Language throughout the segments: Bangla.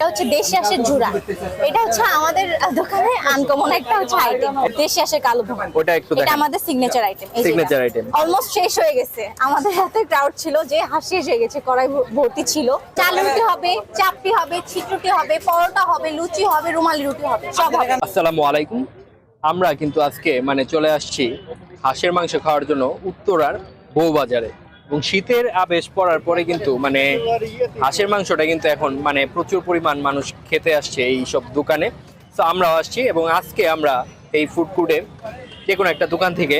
এটা হচ্ছে দেশি আঁশের ঝুরা এটা হচ্ছে আমাদের দোকানে আনকমন একটা হচ্ছে আইটেম দেশি আঁশের কালো ভুনা ওটা একটু এটা আমাদের signature item Signature item। Almost শেষ হয়ে গেছে। আমাদের হাতে ক্রাউড ছিল যে হাঁস শেষ হয়ে গেছে কড়াই ভর্তি ছিল। চাল রুটি হবে চাপটি হবে ছিটরুটি হবে পরোটা হবে লুচি হবে রুমালি রুটি হবে সব হবে। আসসালামু আলাইকুম। আমরা কিন্তু আজকে মানে চলে আসছি হাঁসের মাংস খাওয়ার জন্য উত্তরার বউবাজারে। এবং শীতের আবেশ পড়ার পরে কিন্তু মানে হাঁসের মাংসটা কিন্তু এখন মানে প্রচুর পরিমাণ মানুষ খেতে আসছে এই সব দোকানে। তো আমরাও আসছি এবং আজকে আমরা এই ফুড কোর্টে যে কোনো একটা দোকান থেকে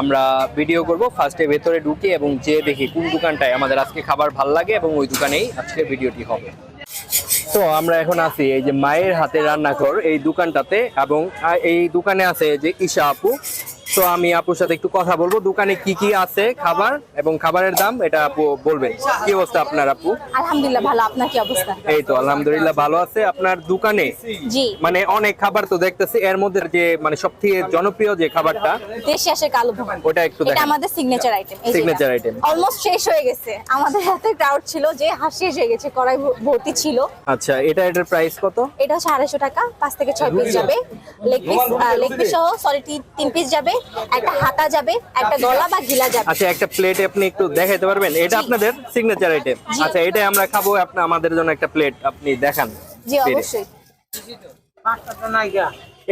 আমরা ভিডিও করব। ফার্স্টে ভেতরে ঢুকে এবং যে দেখি কোন দোকানটায় আমাদের আজকে খাবার ভালো লাগে এবং ওই দোকানেই আজকে ভিডিওটি হবে। তো আমরা এখন আছি এই যে মায়ের হাতে রান্নাঘর এই দোকানটাতে এবং এই দোকানে আছে যে ঈশা আপু। তো আমি আপুর সাথে একটু কথা বলব। দোকানে কি কি আছে খাবার এবং খাবারের দাম এটা আপু বলবেন। কি অবস্থা আপনার আপু? আলহামদুলিল্লাহ ভালো আপনার কি অবস্থা? এই তো আলহামদুলিল্লাহ ভালো আছে। আপনার দোকানে? জি। মানে অনেক খাবার তো দেখতেছি এর মধ্যে যে মানে সবথেকে জনপ্রিয় যে খাবারটা? দেশি আঁশের কালো ভুনা। ওটা একটু এটা আমাদের signature item Signature item। Almost শেষ হয়ে গেছে। আমাদের হাতে ক্রাউড ছিল যে হাসি হয়ে গেছে কড়াই ভর্তি ছিল। আচ্ছা এটা এটার প্রাইস কত? এটা হচ্ছে আড়াইশো টাকা পাঁচ থেকে ছয় পিস যাবে। লেগ পিস লেগ পিস সহ সরি তিন পিস যাবে। একটা হাতা যাবে একটা গলা বা গিলা যাবে। আচ্ছা একটা প্লেট আপনি একটু দেখাইতে পারবেন? এটা আপনাদের সিগনেচার আইটেম আচ্ছা এটাই আমরা খাব আপনি আমাদের জন্য একটা প্লেট আপনি দেখান। জি অবশ্যই।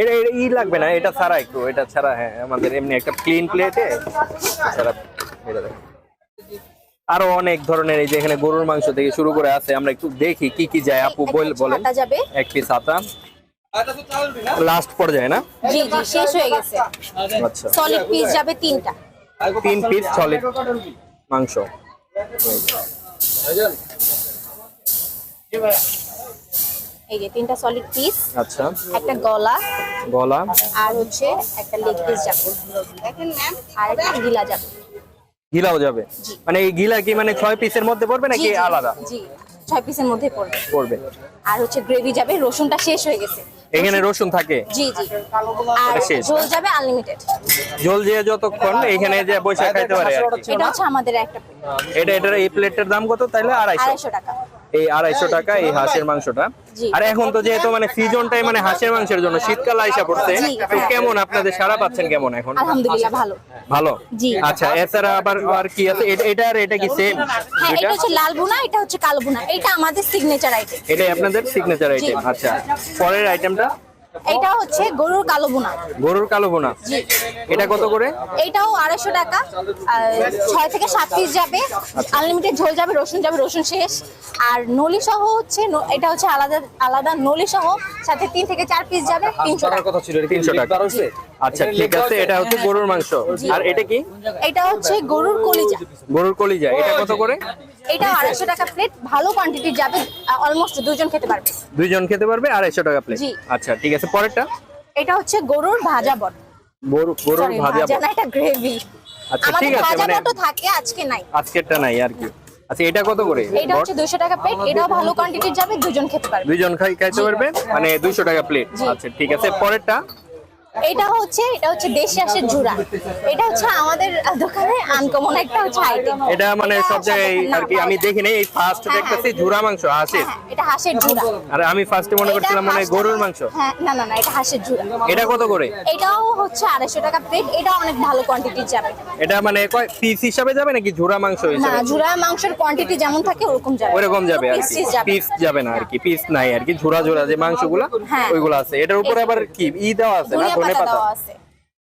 এটা এটা ই লাগবে না এটা ছাড়া একটু এটা ছাড়া হ্যাঁ আমাদের এমনি একটা ক্লিন প্লেটে ছাড়া আরও অনেক ধরনের এই যে এখানে গরুর মাংস থেকে শুরু করে আছে আমরা একটু দেখি কি কি যায়। আপু বলেন। এক পিস আতা লাস্ট পর্যায়ে না? জি জি শেষ হয়ে গেছে। আচ্ছা। সলিড পিস যাবে তিনটা। তিন পিস সলিড মাংস। এই যে তিনটা সলিড পিস আচ্ছা। একটা গলা গলা। আর হচ্ছে একটা লেগ পিস যাবে। দেখেন ম্যাম আর একটা গিলা যাবে। গিলাও যাবে? মানে এই গিলা কি মানে ছয় পিসের মধ্যে পড়বে নাকি আলাদা? জি। ছয় পিসের মধ্যে পড়বে। পড়বে। আর হচ্ছে গ্রেভি যাবে রসুনটা শেষ হয়ে গেছে। এখানে রসুন থাকে? জি জি। আর ঝোল যাবে আনলিমিটেড জল দিয়ে যতক্ষণ এখানে যে বৈশাখ খাইতে পারে এটা হচ্ছে আমাদের একটা এটা এটার এই প্লেটের দাম কত? তাইলে আড়াইশো। আড়াইশো টাকা। এই আড়াইশো টাকা এই হাঁসের মাংসটা। আর এখন তো যেহেতু মানে সিজনটাই মানে হাঁসের মাংসের জন্য শীতকাল আইসা পড়ছে তো কেমন আপনাদের সারা পাচ্ছেন কেমন এখন? আলহামদুলিল্লাহ ভালো। ভালো? আচ্ছা এছাড়া আবার আর কি আছে? এটা- এটা আর এটা কি সেম হ্যাঁ এটা হচ্ছে লাল বুনা এটা হচ্ছে কালো বুনা এটা আমাদের সিগনেচার আইটেম এটাই আপনাদের সিগনেচার আইটেম আচ্ছা। পরের আইটেমটা এটা হচ্ছে গরুর কালো বোনা গরুর কালো বোনা এটা কত করে? এটাও আড়াইশো টাকা। আর ছয় থেকে সাত পিস যাবে। আনলিমিটেড ঝোল যাবে রসুন যাবে রসুন শেষ। আর নলি সহ হচ্ছে এটা হচ্ছে আলাদা আলাদা নলি সহ সাথে তিন থেকে চার পিস যাবে তিনশো টাকা। কথা ছিল তিনশো টাকা। আচ্ছা ঠিক আছে এটা হচ্ছে গরুর মাংস। আর এটা কি? এটা হচ্ছে গরুর কলিজা। গরুর কলিজা এটা কত করে? এটা আড়াইশো টাকা প্লেট ভালো কোয়ান্টিটি যাবে অলমোস্ট দুজন খেতে পারবে। দুইজন খেতে পারবে আড়াইশো টাকা প্লেট আচ্ছা ঠিক আছে পরেরটা? এটা হচ্ছে গরুর ভাজা বট। গরু গরুর ভাজা না এটা গ্রেভি আচ্ছা, ঠিক আছে, মানে ভাজা বটও থাকে আজকে নাই। আজকেরটা নাই আর কি। আচ্ছা এটা কত করে? এটা হচ্ছে দুশো টাকা প্লেট এটাও ভালো কোয়ান্টিটি যাবে দুজন খেতে পারবে। দুইজন খাই খাইতে পারবে? মানে দুইশো টাকা প্লেট আচ্ছা ঠিক আছে পরেরটা? এটা হচ্ছে এটা হচ্ছে দেশি আঁশের ঝুরা। এটা হচ্ছে আমাদের দোকানে আনকমন একটা হচ্ছে আইটেম এটা মানে সব জায়গায় আর কি আমি দেখি নাই এই ফার্স্ট হ্যাঁ, দেখতেছি ঝুরা মাংস হাঁসের। এটা হাঁসের ঝুরা। আর আমি ফার্স্টে মনে করছিলাম মানে গরুর মাংস। হ্যাঁ না না না এটা হাঁসের ঝুরা। এটা কত করে? এটাও হচ্ছে আড়াইশো টাকা প্লেট এটা অনেক ভালো কোয়ান্টিটি যাবে। এটা মানে কয় পিস হিসাবে যাবে নাকি ঝুরা মাংস না হিসাবে? ঝুরা মাংসের কোয়ান্টিটি যেমন থাকে ওরকম যাবে। ওরকম যাবে আর পিস কি। পিস যাবে না। আর কি পিস নাই আর কি ঝুরা ঝুরা যে মাংসগুলো হ্যাঁ। ওইগুলো আছে। এটার উপরে আবার কি? ই দেওয়া আছে না ধনে পাতা আছে।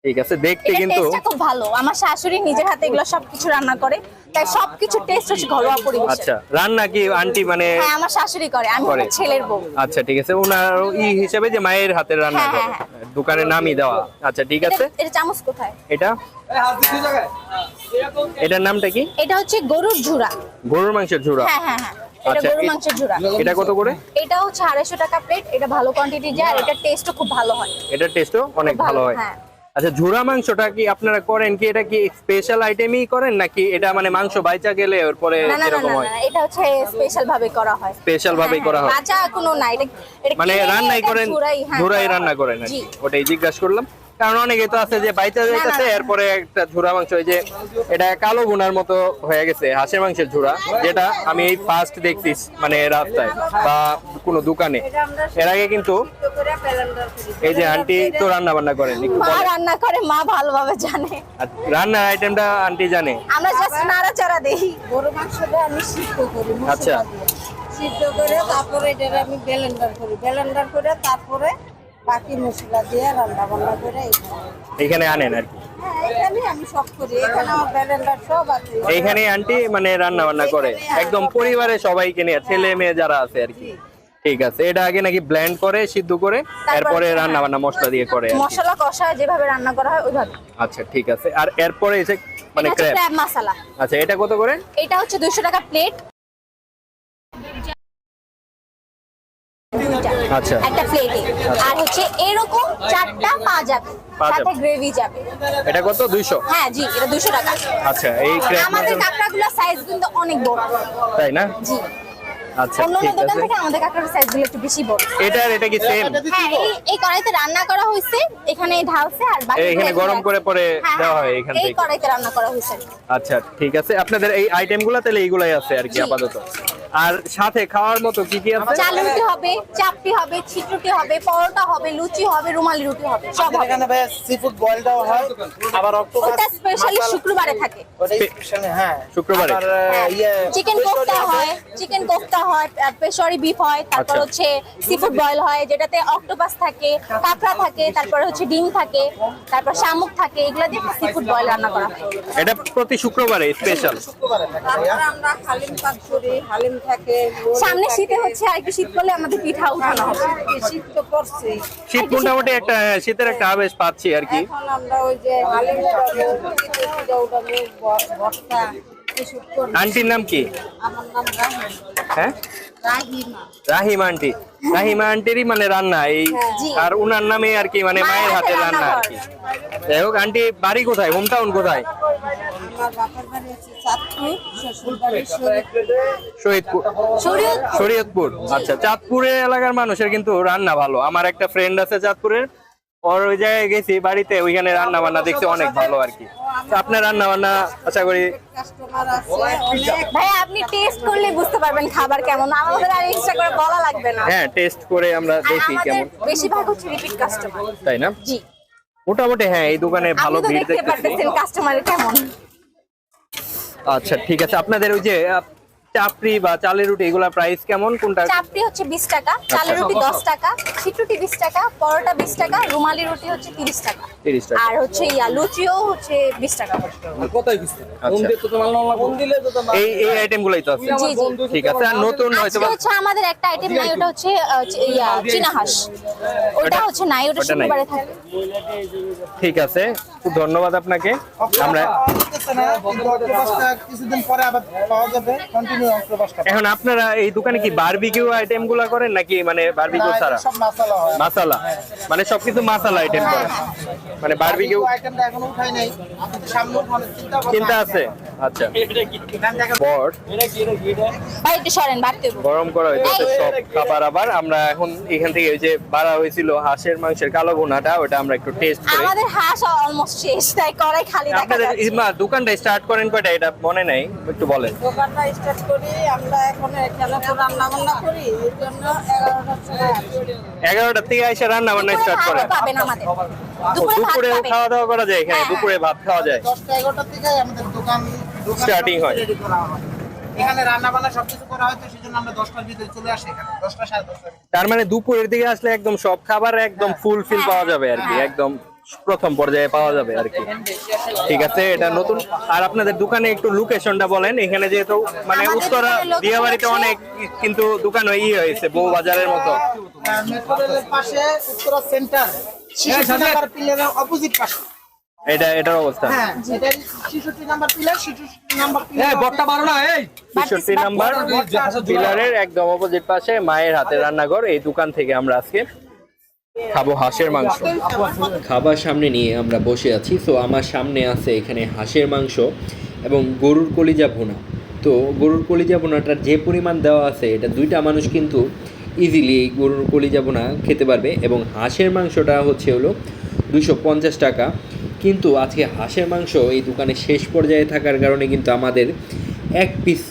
ঠিক আছে দেখতে কিন্তু খুব ভালো। আমার শাশুড়ি নিজের হাতে এগুলো সবকিছু রান্না করে তাই সবকিছু টেস্ট হচ্ছে ঘরোয়া পরিবেশে। আচ্ছা রান্না কি আন্টি মানে হ্যাঁ আমার শাশুড়ি করে আমি আমার ছেলের বউ। আচ্ছা ঠিক আছে ওনার ই হিসেবে যে মায়ের হাতের রান্না হ্যাঁ, করে। হ্যাঁ, দোকানের নামই দেওয়া। আচ্ছা ঠিক আছে। এটা চামচ কোথায়? এটা? এটার নামটা কি? এটা হচ্ছে গরুর ঝুরা গরুর মাংসের ঝুরা হ্যাঁ হ্যাঁ হ্যাঁ। এটা আচ্ছা, গরুর মাংসের ঝুরা এটা কত করে? এটা হচ্ছে আড়াইশো টাকা প্লেট এটা ভালো কোয়ান্টিটি যায় আর এটা টেস্টও খুব ভালো হয়। এটার টেস্টও অনেক ভালো ভালো, হয়। হ্যাঁ। আচ্ছা ঝুরা মাংসটা কি আপনারা করেন কি? এটা কি স্পেশাল আইটেমই করেন নাকি এটা মানে মাংস বাইচা গেলে এরকম হয়? এটা হচ্ছে স্পেশাল ভাবে করা হয়। স্পেশাল ভাবেই হ্যাঁ, করা হয়। কাঁচা কোনো না এটা এটা মানে রান্নাই করেন ঝুরাই, হ্যাঁ, রান্না। ওটাই জিজ্ঞাসা করলাম। কারণ অনেকে তো আছে যে বাইচা যাইতেছে এরপরে একটা ঝুরা মাংস ওই যে এটা কালো গুনার মতো হয়ে গেছে হাঁসের মাংসের ঝুরা যেটা আমি এই ফার্স্ট দেখছি মানে রাস্তায় বা কোনো দোকানে। এর আগে কিন্তু এই যে আন্টি তো রান্না বান্না করেন মা রান্না করে মা ভালোভাবে জানে। আর রান্নার আইটেমটা আন্টি জানে। আমরা জাস্ট নাড়াচাড়া দেই। গরু মাংসটা আমি সিদ্ধ করি আচ্ছা। সিদ্ধ করে তারপরে এটা আমি ব্লেন্ডার করি। ব্লেন্ডার করে তারপরে বাকি মশলা দিয়ে রান্না বান্না করে এখানে আনেন আর কি? হ্যাঁ এইখানে আন্টি মানে রান্না বান্না করে একদম পরিবারে সবাইকে নিয়ে ছেলে মেয়ে যারা আছে আর কি। ঠিক আছে এটা আগে নাকি ব্লেন্ড করে সিদ্ধ করে এরপরে রান্না বান্না মশলা দিয়ে করে মশলা কষা যেভাবে রান্না করা হয় ওইভাবে। আচ্ছা ঠিক আছে। আর এরপরে এসে মানে ক্র্যাব মশলা আচ্ছা এটা কত করে? এটা হচ্ছে দুশো টাকা প্লেট আচ্ছা। একটা প্লেটে আর হচ্ছে এরকম চারটা পা যাবে সাথে গ্রেভি যাবে। এটা কত? দুইশো? হ্যাঁ জি এটা দুশো টাকা। আচ্ছা এই আমাদের কাঁকড়াগুলোর সাইজ কিন্তু অনেক বড়। তাই না? জি। আচ্ছা ঠিক আছে। থেকে আমাদের কাঁকড়ার সাইজগুলো একটু বেশি বড়। এটার এটা কি সেম হ্যাঁ এই এই কড়াইতে রান্না করা হয়েছে এখানে ঢালছে আর বাকি এখানে গরম করে পরে হ্যাঁ, দেওয়া হ্যাঁ, হয় এই কড়াইতে রান্না করা হয়েছে। আচ্ছা ঠিক আছে। আপনাদের এই আইটেমগুলো তাহলে এইগুলাই আছে আর কি আপাতত। আর সাথে খাওয়ার মতো কি কি আছে? চাল রুটি হবে চাপটি হবে ছিটরুটি হবে পরোটা হবে লুচি হবে রুমালি রুটি হবে সব হবে। এখানে ভাই সি ফুড বয়েলটাও হয় আবার অক্টোপাস ওটা স্পেশালি শুক্রবারে থাকে। ওটাই স্পেশাল হ্যাঁ। শুক্রবারে? আহ, ইয়ে চিকেন কোফতা হয় চিকেন কোফতা হয় পেশোয়ারি বিফ হয় তারপর। হচ্ছে সিফুড বয়েল হয় যেটাতে অক্টোপাস থাকে কাঁকড়া থাকে তারপর হচ্ছে ডিম থাকে তারপর শামুক থাকে এগুলো দিয়ে সিফুড বয়েল রান্না করা হয়। এটা প্রতি শুক্রবারে স্পেশাল শুক্রবারে থাকে আমরা হালিম পাক করি হালিম থাকে সামনে শীতে হচ্ছে আর একটু শীত করলে আমাদের পিঠা উঠানো হবে। শীত তো পড়ছে। শীত মোটামুটি একটা শীতের একটা আবেশ পাচ্ছি আর কি। এখন আমরা ওই যে পিঠা ভর্তা আন্টির নাম কি? আমার নাম হ্যাঁ? রাহিমা। রাহিমা আন্টি। রাহিমা আন্টিরই মানে রান্না এই আর উনার নামে আর কি মানে মায়ের হাতে রান্না আর কি। যাই হোক আন্টি বাড়ি কোথায়? হোম টাউন কোথায়? চাঁদপুর শহীদপুর শরীয়তপুর। আচ্ছা চাঁদপুরের এলাকার মানুষের কিন্তু রান্না ভালো। আমার একটা ফ্রেন্ড আছে চাঁদপুরের। ওর ওই জায়গায় গেছি বাড়িতে ওইখানে রান্না বান্না দেখছি অনেক ভালো আর কি। আপনার রান্না বান্না আশা করি ভাই আপনি টেস্ট করলে বুঝতে পারবেন খাবার কেমন। আমাদের আর এক্সট্রা করে বলা লাগবে না। হ্যাঁ টেস্ট করে আমরা দেখি কেমন। বেশিরভাগ হচ্ছে রিপিট কাস্টমার তাই না? জি। মোটামুটি হ্যাঁ এই দোকানে ভালো ভিড় দেখতে পারতেছেন কাস্টমার কেমন। আচ্ছা ঠিক আছে। আপনাদের ওই যে চাপড়ি বা চালের রুটি এগুলা প্রাইস কেমন? কোনটা? চাপটি হচ্ছে বিশ টাকা চালের রুটি দশ টাকা ছিটরুটি বিশ টাকা পরোটা বিশ টাকা রুমালি রুটি হচ্ছে তিরিশ টাকা। তিরিশ টাকা। আর হচ্ছে ইয়া লুচিও হচ্ছে বিশ টাকা আচ্ছা। এই এই আইটেম গুলাই তো আছে। জি জি। ঠিক আছে আর নতুন হয়তো হচ্ছে আমাদের একটা আইটেম নাই ওটা হচ্ছে ইয়া চীনা হাঁস। ওটা ওটা- হচ্ছে নাই ওটা। শুক্রবারে থাকে। ঠিক আছে। খুব ধন্যবাদ আপনাকে। আমরা এখন আপনারা এই দোকানে কি বারবিকিউ আইটেমগুলা করেন নাকি মানে বারবিকিউ ছাড়া? মশলা মাসালা মানে সবকিছু মাসালা আইটেম করেন। মানে বারবিকিউ আইটেমটা এখনও উঠাই নাই। কিন্তু সামনে উঠানোর চিন্তা আছে? আচ্ছা। বট গরম করা হইতেছে সব খাবার আবার। আমরা এখন এখান থেকে ওই যে বাড়া হয়েছিল হাঁসের মাংসের কালো ভুনাটা ওটা আমরা একটু টেস্ট করি। আমাদের হাঁস অলমোস্ট শেষ তাই কড়াই খালি দেখা যাচ্ছে। ইমা দোকানটা স্টার্ট করেন কয়টা এটা মনে নাই একটু বলেন। দোকানটা স্টার্ট করি আমরা এখন এখানে তো রান্না বান্না করি এই জন্য থেকে এসে রান্না বান্না স্টার্ট করেন ভাতও পাবেন আমাদের। দুপুরে খাওয়া দাওয়া করা যায় এখানে হ্যাঁ, দুপুরে ভাত খাওয়া যায়। দশটা এগারোটার থেকে আমাদের দোকান দোকান Starting হয়। করা হয়। এখানে রান্না বান্না সবকিছু করা হয় তো সেই জন্য আমরা দশটার ভিতরে চলে আসি এখানে দশটা সাড়ে দশটার ভিতরে। তার মানে দুপুরের দিকে আসলে একদম সব খাবার একদম ফুল ফিল পাওয়া যাবে আর কি একদম প্রথম পর্যায়ে পাওয়া যাবে আর কি। ঠিক আছে এটা নতুন। আর আপনাদের দোকানে একটু লোকেশনটা বলেন। এখানে যেহেতু মানে উত্তরা দিয়াবাড়িতে অনেক কিন্তু দোকান ই হয়েছে বউ বাজারের মতো। রেলের পাশে উত্তরা সেন্টার অপোজিট পাশে। এটা এটার অবস্থা। হ্যাঁ এটা শিশুটি নাম্বার পিলার শিশুটি নাম্বার পিলার ছেষট্টি নাম্বার পিলারের একদম অপোজিট পাশে মায়ের হাতে রান্নাঘর। এই দোকান থেকে আমরা আজকে খাব হাঁসের মাংস। খাবার সামনে নিয়ে আমরা বসে আছি। তো আমার সামনে আছে এখানে হাঁসের মাংস এবং গরুর কলিজা ভুনা। তো গরুর কলিজা ভুনাটার যে পরিমাণ দেওয়া আছে, এটা দুইটা মানুষ কিন্তু ইজিলি এই গরুর কলিজা ভুনা খেতে পারবে এবং হাঁসের মাংসটা হচ্ছে হলো দুশো পঞ্চাশ টাকা। কিন্তু আজকে হাঁসের মাংস এই দোকানে শেষ পর্যায়ে থাকার কারণে কিন্তু আমাদের এক পিস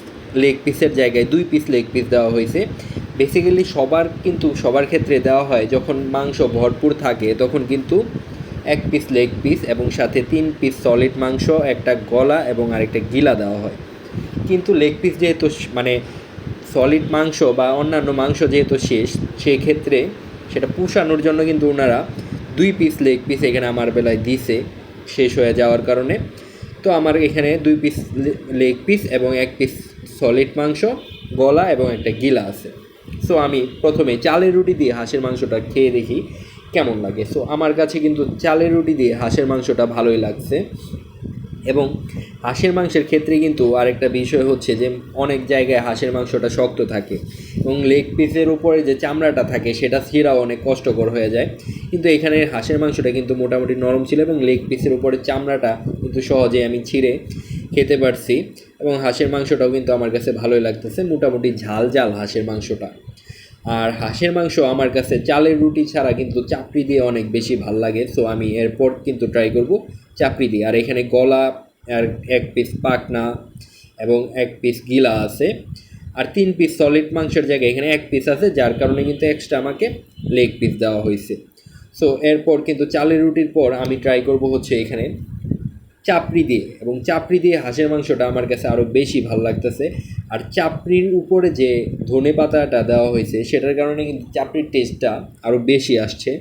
লেগ পিসের জায়গায় দুই পিস লেগ পিস দেওয়া হয়েছে। বেসিক্যালি সবার কিন্তু, সবার ক্ষেত্রে দেওয়া হয় যখন মাংস ভরপুর থাকে, তখন কিন্তু এক পিস লেগ পিস এবং সাথে তিন পিস সলিড মাংস, একটা গলা এবং আরেকটা গিলা দেওয়া হয়। কিন্তু লেগ পিস যেহেতু মানে সলিড মাংস বা অন্যান্য মাংস যেহেতু শেষ সেই ক্ষেত্রে সেটা পুষানোর জন্য কিন্তু ওনারা দুই পিস লেগ পিস এখানে আমার বেলায় দিছে, শেষ হয়ে যাওয়ার কারণে। তো আমার এখানে দুই পিস লেগ পিস এবং এক পিস সলিড মাংস, গলা এবং একটা গিলা আছে। সো আমি প্রথমে চালের রুটি দিয়ে হাঁসের মাংসটা খেয়ে দেখি কেমন লাগে। সো আমার কাছে কিন্তু চালের রুটি দিয়ে হাঁসের মাংসটা ভালোই লাগছে। এবং হাঁসের মাংসের ক্ষেত্রে কিন্তু আরেকটা বিষয় হচ্ছে যে, অনেক জায়গায় হাঁসের মাংসটা শক্ত থাকে এবং লেগ পিসের উপরে যে চামড়াটা থাকে, সেটা ছিঁড়াও অনেক কষ্টকর হয়ে যায়। কিন্তু এখানে হাঁসের মাংসটা কিন্তু মোটামুটি নরম ছিল এবং লেগ পিসের উপরে চামড়াটা কিন্তু সহজে আমি ছিঁড়ে খেতে পারছি। এবং হাঁসের মাংসটাও কিন্তু আমার কাছে ভালোই লাগতেছে। মোটামুটি ঝাল ঝাল হাঁসের মাংসটা। আর হাঁসের মাংস আমার কাছে চালের রুটি ছাড়া কিন্তু চাপড়ি দিয়ে অনেক বেশি ভালো লাগে। সো আমি এরপর কিন্তু ট্রাই করব চাপড়ি দিয়ে। আর এখানে গলা আর এক পিস পাকনা এবং এক পিস গিলা আছে। আর তিন পিস সলিড মাংসের জায়গায় এখানে এক পিস আছে, যার কারণে কিন্তু এক্সট্রা আমাকে লেগ পিস দেওয়া হয়েছে। সো এরপর কিন্তু চালের রুটির পর আমি ট্রাই করব হচ্ছে এখানে চাপড়ি দিয়ে। এবং চাপড়ি দিয়ে হাঁসের মাংসটা আমার কাছে আরও বেশি ভালো লাগতেছে। আর চাপড়ির উপরে যে ধনে পাতাটা দেওয়া হয়েছে, সেটার কারণে কিন্তু চাপড়ির টেস্টটা আরও বেশি আসছে।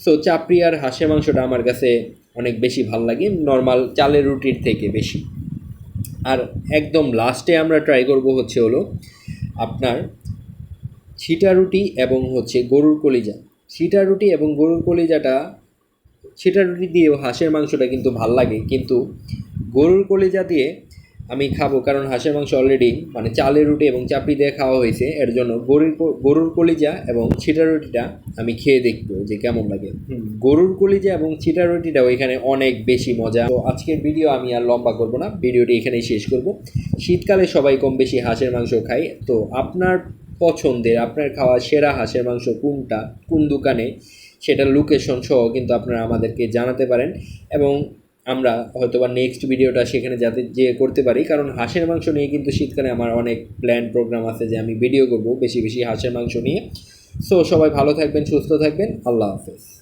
সো চাপড়ি আর হাঁসের মাংসটা আমার কাছে অনেক বেশি ভালো লাগে নর্মাল চালের রুটির থেকে বেশি। আর একদম লাস্টে আমরা ট্রাই করব হচ্ছে হলো আপনার ছিটা রুটি এবং হচ্ছে গরুর কলিজা। ছিটা রুটি এবং গরুর কলিজাটা ছিটা রুটি দিয়েও হাঁসের মাংসটা কিন্তু ভালো লাগে। কিন্তু গরুর কলিজা দিয়ে আমি খাব কারণ হাঁসের মাংস অলরেডি মানে চালের রুটি এবং চাপড়ি দিয়ে খাওয়া হয়েছে এর জন্য গরুর গরুর কলিজা এবং ছিটা রুটিটা আমি খেয়ে দেখব যে কেমন লাগে। গরুর কলিজা এবং ছিটা রুটিটাও এখানে অনেক বেশি মজা। তো আজকের ভিডিও আমি আর লম্বা করব না ভিডিওটি এখানেই শেষ করব। শীতকালে সবাই কম বেশি হাঁসের মাংস খায়। তো আপনার পছন্দের আপনার খাওয়া সেরা হাঁসের মাংস কোনটা কোন দোকানে সেটার লোকেশন সহ কিন্তু আপনারা আমাদেরকে জানাতে পারেন এবং আমরা হয়তো বা নেক্সট ভিডিওটা সেখানে যাতে যে করতে পারি। কারণ হাঁসের মাংস নিয়ে কিন্তু শীতকালে আমার অনেক প্ল্যান প্রোগ্রাম আছে যে আমি ভিডিও করব বেশি বেশি হাঁসের মাংস নিয়ে। সো সবাই ভালো থাকবেন, সুস্থ থাকবেন। আল্লাহ হাফেজ।